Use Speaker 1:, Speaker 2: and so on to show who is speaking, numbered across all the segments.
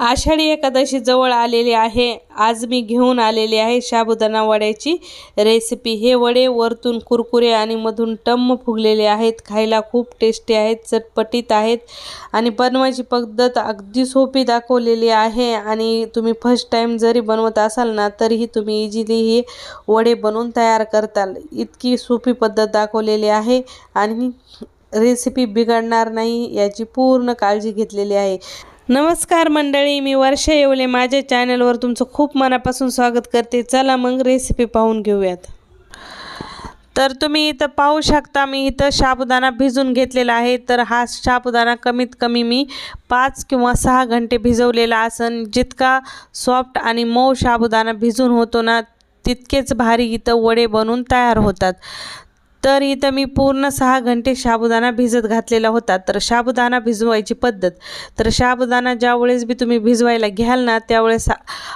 Speaker 1: आषाढी एकादशी जवळ आलेली आहे. आज मी घेऊन आलेली आहे साबुदाणा वड्याची रेसिपी हे वडे वरतून कुरकुरे आणि मधून टम्म फुगलेले आहेत. खायला खूप टेस्टी आहेत चटपटीत आहेत आणि बनवायची पद्धत अगदी सोपी दाखवलेली आहे. आणि तुम्ही फर्स्ट टाईम जरी बनवत असाल ना तरीही तुम्ही इझिली हे वडे बनवून तयार करताल. इतकी सोपी पद्धत दाखवलेली आहे आणि रेसिपी बिघडणार नाही याची पूर्ण काळजी घेतलेली आहे. नमस्कार मंडळी मी वर्षा येवले. माझ्या चॅनलवर तुमचं खूप मनापासून स्वागत करते. चला मग रेसिपी पाहून घेऊयात. तर तुम्ही इथं पाहू शकता मी इथं साबुदाणा भिजून घेतलेला आहे. तर हा साबुदाणा कमीत कमी मी पाच किंवा सहा घंटे भिजवलेला असन. जितका सॉफ्ट आणि मऊ साबुदाणा भिजून होतो ना तितकेच भारी इथं वडे बनवून तयार होतात. तर इथं मी पूर्ण सहा घंटे साबुदाणा भिजत घातलेला होता. तर साबुदाणा भिजवायची पद्धत. तर साबुदाणा ज्यावेळेस बी तुम्ही भिजवायला घ्याल ना त्यावेळेस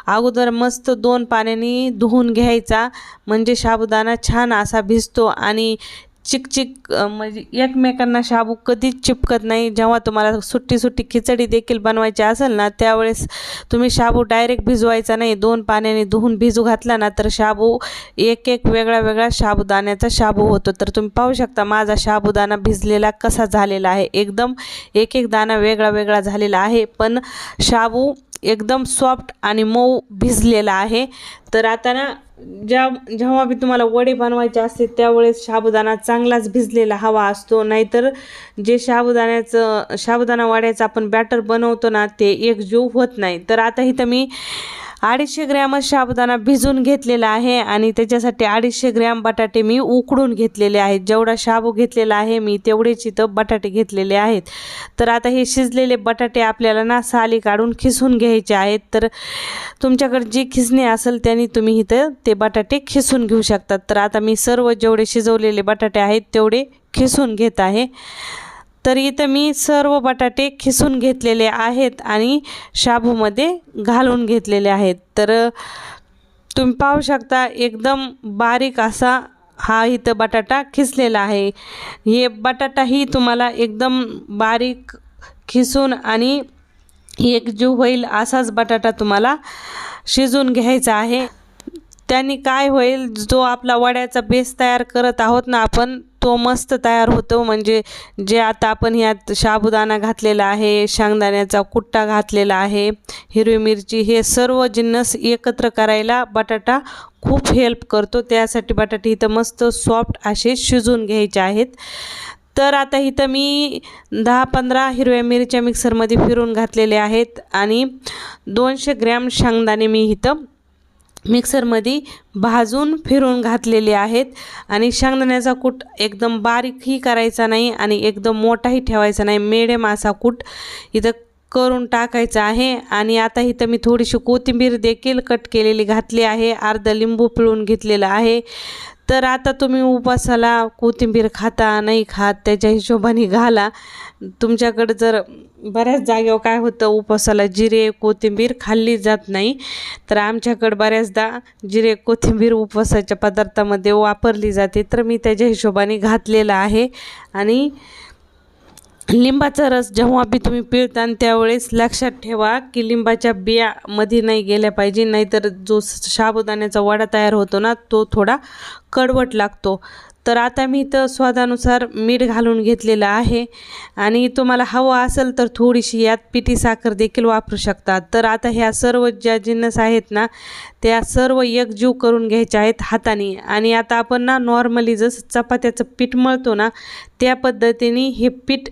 Speaker 1: अगोदर मस्त दोन पाण्याने धुवून घ्यायचा. म्हणजे साबुदाणा छान असा भिजतो आणि चिकचिक म्हणजे एकमेकांना शाबू कधीच चिपकत नाही. जेव्हा तुम्हाला सुट्टी सुट्टी खिचडी देखील बनवायची असेल ना त्यावेळेस तुम्ही शाबू डायरेक्ट भिजवायचा नाही. दोन पाण्याने धुवून भिजू घातला ना तर शाबू एक एक वेगळा वेगळा शाबुदाण्याचा शाबू होतो. तर तुम्ही पाहू शकता माझा शाबुदाणा भिजलेला कसा झालेला आहे. एकदम एक एक दाणा वेगळा वेगळा झालेला आहे. पण शाबू एकदम सॉफ्ट आणि मऊ भिजलेला आहे. तर आता ना ज्या जेव्हा बी तुम्हाला वडे बनवायचे असते त्यावेळेस साबुदाणा चांगलाच भिजलेला हवा असतो. नाहीतर जे साबुदाण्याचं साबुदाणा वड्याचं आपण बॅटर बनवतो ना ते एकजीव होत नाही. तर आता इथं मी अडीचशे ग्रॅमच साबुदाणा भिजून घेतलेला आहे आणि त्याच्यासाठी अडीचशे ग्रॅम बटाटे मी उकडून घेतलेले आहेत. जेवढा शाबू घेतलेला आहे मी तेवढेच इथं बटाटे घेतलेले आहेत. तर आता हे शिजलेले बटाटे आपल्याला ना साली काढून खिसून घ्यायचे आहेत. तर तुमच्याकडे जी खिसणी असेल त्यांनी तुम्ही इथं ते बटाटे खिसून घेऊ शकतात तर आता मी सर्व जेवढे शिजवलेले बटाटे आहेत तेवढे खिसून घेत आहे. तर इथं मी सर्व बटाटे खिसून घेतलेले आहेत आणि शाबूमध्ये घालून घेतलेले आहेत. तर तुम्ही पाहू शकता एकदम बारीक असा हा इथं बटाटा खिसलेला आहे. हे बटाटाही तुम्हाला एकदम बारीक खिसून आणि एकजीव होईल असाच बटाटा तुम्हाला शिजून घ्यायचा आहे. त्यांनी काय होईल जो आपला वड्याचा बेस तयार करत आहोत ना आपण तो मस्त तयार होतो. म्हणजे जे आता आपण ह्यात साबुदाणा घातलेला आहे शेंगदाण्याचा कुट्टा घातलेला आहे हिरवी मिरची हे सर्व जिन्नस एकत्र करायला बटाटा खूप हेल्प करतो. त्यासाठी बटाटे इथं मस्त सॉफ्ट असे शिजून घ्यायचे आहेत. तर आता इथं मी दहा पंधरा हिरव्या मिरच्या मिक्सरमध्ये फिरून घातलेले आहेत आणि दोनशे ग्रॅम शेंगदाणे मी इथं मिक्सरमध्ये भाजून फिरून घातलेले आहेत. आणि शेंगदाण्याचा कूट एकदम बारीकही करायचा नाही आणि एकदम मोठाही ठेवायचा नाही. मिडियम असा कूट इथं करून टाकायचा आहे. आणि आता इथं मी थोडीशी कोथिंबीर देखील कट केलेली घातली आहे. अर्धं लिंबू पिळून घेतलेलं आहे. तर आता तुम्ही उपासाला कोथिंबीर खाता नाही खात त्याच्या हिशोबाने घाला. तुमच्याकडं जर बऱ्याच जागेवर काय होतं उपासाला जिरे कोथिंबीर खाल्ली जात नाही. तर आमच्याकडं बऱ्याचदा जिरे कोथिंबीर उपवासाच्या पदार्थामध्ये वापरली जाते. तर मी त्याच्या हिशोबाने घातलेलं आहे. आणि लिंबाचा रस जेव्हा बी तुम्ही पिळता त्यावेळेस लक्षात ठेवा की लिंबाच्या बियामध्ये नाही गेल्या पाहिजे नाहीतर जो साबुदाण्याचा वडा तयार होतो ना तो थोडा कडवट लागतो. तर आता मी इथं स्वादानुसार मीठ घालून घेतलेलं आहे. आणि तुम्हाला हवं असेल तर थोडीशी यात पिठी साखर देखील वापरू शकतात तर आता ह्या सर्व ज्या जिन्नस आहेत ना त्या सर्व एकजीव करून घ्यायच्या आहेत हाताने. आणि आता आपण ना नॉर्मली जसं चपात्याचं पीठ मळतो ना त्या पद्धतीने हे पीठ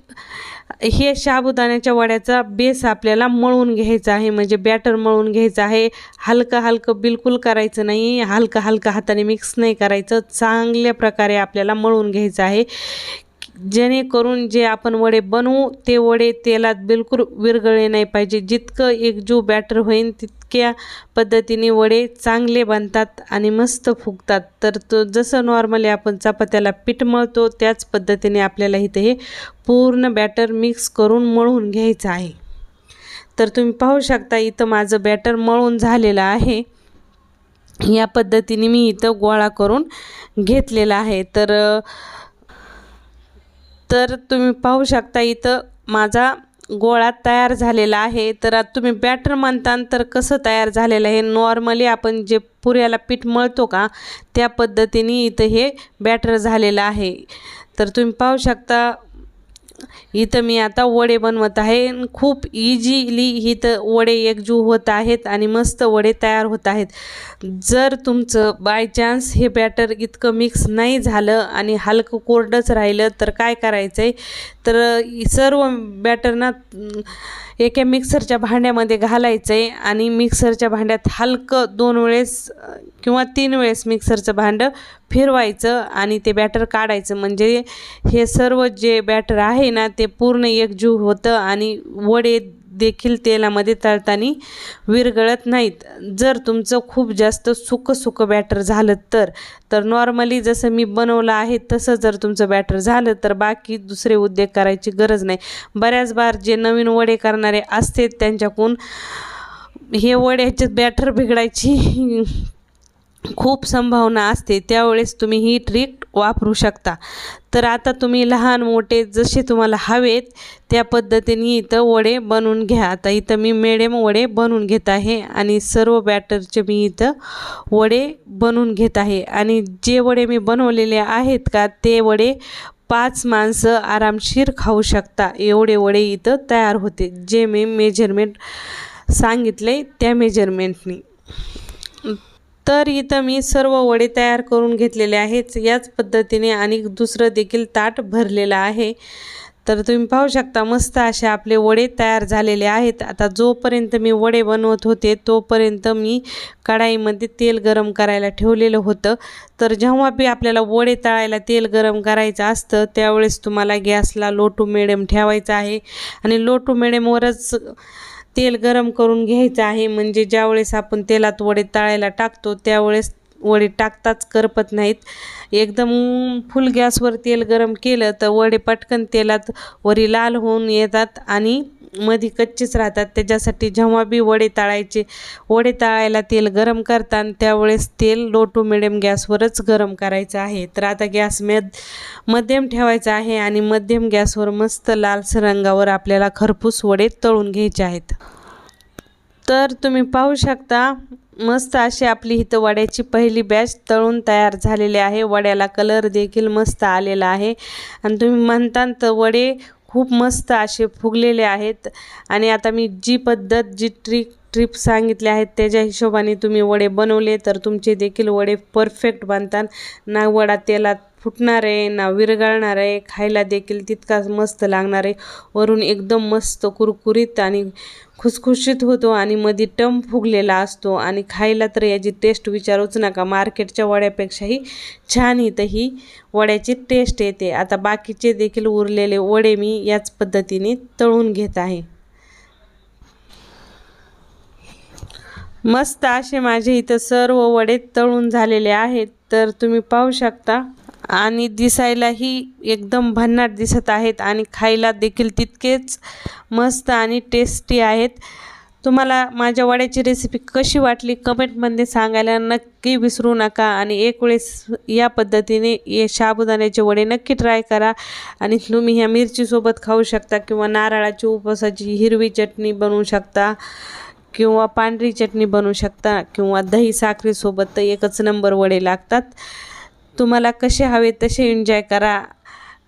Speaker 1: हे साबुदाण्याच्या वड्याचा बेस आपल्याला मळून घ्यायचा आहे म्हणजे बॅटर मळून घ्यायचं आहे. हलकं हलकं बिलकुल करायचं नाही हलकं हलकं हाताने मिक्स नाही करायचं. चांगल्या प्रकारे आपल्याला मळून घ्यायचं आहे. जेणेकरून जे आपण वडे बनवू ते वडे तेलात बिलकुल विरगळले नाही पाहिजे. जितकं एकजीव बॅटर होईल तितक्या पद्धतीने वडे चांगले बनतात आणि मस्त फुगतात. तर तो जसं नॉर्मली आपण चपात्याला पीठ मळतो त्याच पद्धतीने आपल्याला इथं हे पूर्ण बॅटर मिक्स करून मळून घ्यायचं आहे. तर तुम्ही पाहू शकता इथं माझं बॅटर मळून झालेलं आहे. या पद्धतीने मी इथं गोळा करून घेतलेला आहे. तर तर तुम्ही पाहू शकता इथं माझा गोळा तयार झालेला आहे. तर तुम्ही बॅटर म्हणता तर कसं तयार झालेलं आहे? नॉर्मली आपण जे पुऱ्याला पीठ मळतो का त्या पद्धतीने इथं हे बॅटर झालेलं आहे. तर तुम्ही पाहू शकता इथं मी आता वडे बनवत आहे. खूप इझिली इथं वडे एकजीव होत आहेत आणि मस्त वडे तयार होत आहेत. जर तुमचं बाय चान्स हे बॅटर इतकं मिक्स नाही झालं आणि हलकं कोरडंच राहिलं तर काय करायचं आहे तर सर्व बॅटरना एका मिक्सरच्या भांड्यामध्ये घालायचं आहे आणि मिक्सरच्या भांड्यात हलकं दोन वेळेस किंवा तीन वेळेस मिक्सरचं भांडं फिरवायचं आणि ते बॅटर काढायचं. म्हणजे हे सर्व जे बॅटर आहे ना ते पूर्ण एकजीव होतं आणि वडे देखील तेलामध्ये तळताना विरघळत नाहीत. जर तुमचं खूप जास्त सुकं सुकं बॅटर झालं तर तर नॉर्मली जसं मी बनवलं आहे तसं जर तुमचं बॅटर झालं तर बाकी दुसरे उद्योग करायची गरज नाही. बऱ्याच बार जे नवीन वडे करणारे असते त्यांच्याकडून हे वड्याचे बॅटर बिघडायची खूप संभावना असते. त्यावेळेस तुम्ही ही ट्रिक वापरू शकता. तर आता तुम्ही लहान मोठे जसे तुम्हाला हवेत त्या पद्धतीने इथं वडे बनवून घ्या. आता इथं मी मेडेम वडे बनवून घेत आहे आणि सर्व बॅटरचे मी इथं वडे बनवून घेत आहे. आणि जे वडे मी बनवलेले आहेत का ते वडे पाच माणसं आरामशीर खाऊ शकता. एवढे वडे इथं तयार होते जे मी मेजरमेंट सांगितले त्या मेजरमेंटनी तर इथं मी सर्व वडे तयार करून घेतलेले आहेत. याच पद्धतीने आणि दुसरं देखील ताट भरलेलं आहे. तर तुम्ही पाहू शकता मस्त असे आपले वडे तयार झालेले आहेत. आता जोपर्यंत मी वडे बनवत होते तोपर्यंत मी कढाईमध्ये तेल गरम करायला ठेवलेलं होतं. तर जेव्हा बी आपल्याला वडे तळायला तेल गरम करायचं असतं त्यावेळेस तुम्हाला गॅसला लो टू मिडियम ठेवायचं आहे. आणि लो टू मिडियमवरच तेल गरम करून घ्यायचं आहे. म्हणजे ज्यावेळेस आपण तेलात वडे तळायला टाकतो त्यावेळेस वडे टाकताच करपत नाहीत. एकदम फुल गॅसवर तेल गरम केलं तर वडे पटकन तेलात वरी लाल होऊन येतात आणि मधी कच्चेच राहतात. त्याच्यासाठी जेव्हा बी वडे तळायचे वडे तळायला तेल गरम करतात त्यावेळेस तेल लो टू मिडियम गॅसवरच गरम करायचं आहे. तर आता गॅस मेद मध्यम ठेवायचा आहे आणि मध्यम गॅसवर मस्त लालसर रंगावर आपल्याला खरपूस वडे तळून घ्यायचे आहेत. तर तुम्ही पाहू शकता मस्त अशी आपली इथं वड्याची पहिली बॅच तळून तयार झालेली आहे. वड्याला कलर देखील मस्त आलेला आहे. आणि तुम्ही म्हणता तर वडे खूप मस्त असे फुगलेले आहेत. आणि आता मी जी पद्धत जी ट्रिक ट्रिप सांगितले आहेत त्याच्या हिशोबाने तुम्ही वडे बनवले तर तुमचे देखील वडे परफेक्ट बनतात. ना वडा तेलात फुटणार आहे ना विरघळणार आहे खायला देखील तितकाच मस्त लागणार. आहे वरून एकदम मस्त कुरकुरीत आणि खुसखुशीत होतो आणि मध्ये टम फुगलेला असतो आणि खायला तर याची टेस्ट विचारूच नका. मार्केटच्या वड्यापेक्षाही छान इथं ही वड्याची टेस्ट येते. आता बाकीचे देखील उरलेले वडे मी याच पद्धतीने तळून घेत आहे. मस्त असे माझे इथं सर्व वडे तळून झालेले आहेत. तर तुम्ही पाहू शकता. आणि दिसायलाही एकदम भन्नाट दिसत आहेत आणि खायला देखील तितकेच मस्त आणि टेस्टी आहेत. तुम्हाला माझ्या वड्याची रेसिपी कशी वाटली कमेंटमध्ये सांगायला नक्की विसरू नका आणि एक वेळेस या पद्धतीने हे साबुदाण्याचे वडे नक्की ट्राय करा. आणि तुम्ही ह्या मिरचीसोबत खाऊ शकता किंवा नारळाची उपवासाची हिरवी चटणी बनवू शकता किंवा पांढरी चटणी बनवू शकता किंवा दही साखरेसोबत तर एकच नंबर वडे लागतात. तुम्हाला कसे हवे तसे एन्जॉय करा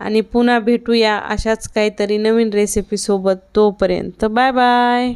Speaker 1: आणि पुन्हा भेटूया अशाच काहीतरी नवीन रेसिपीसोबत तोपर्यंत. Bye bye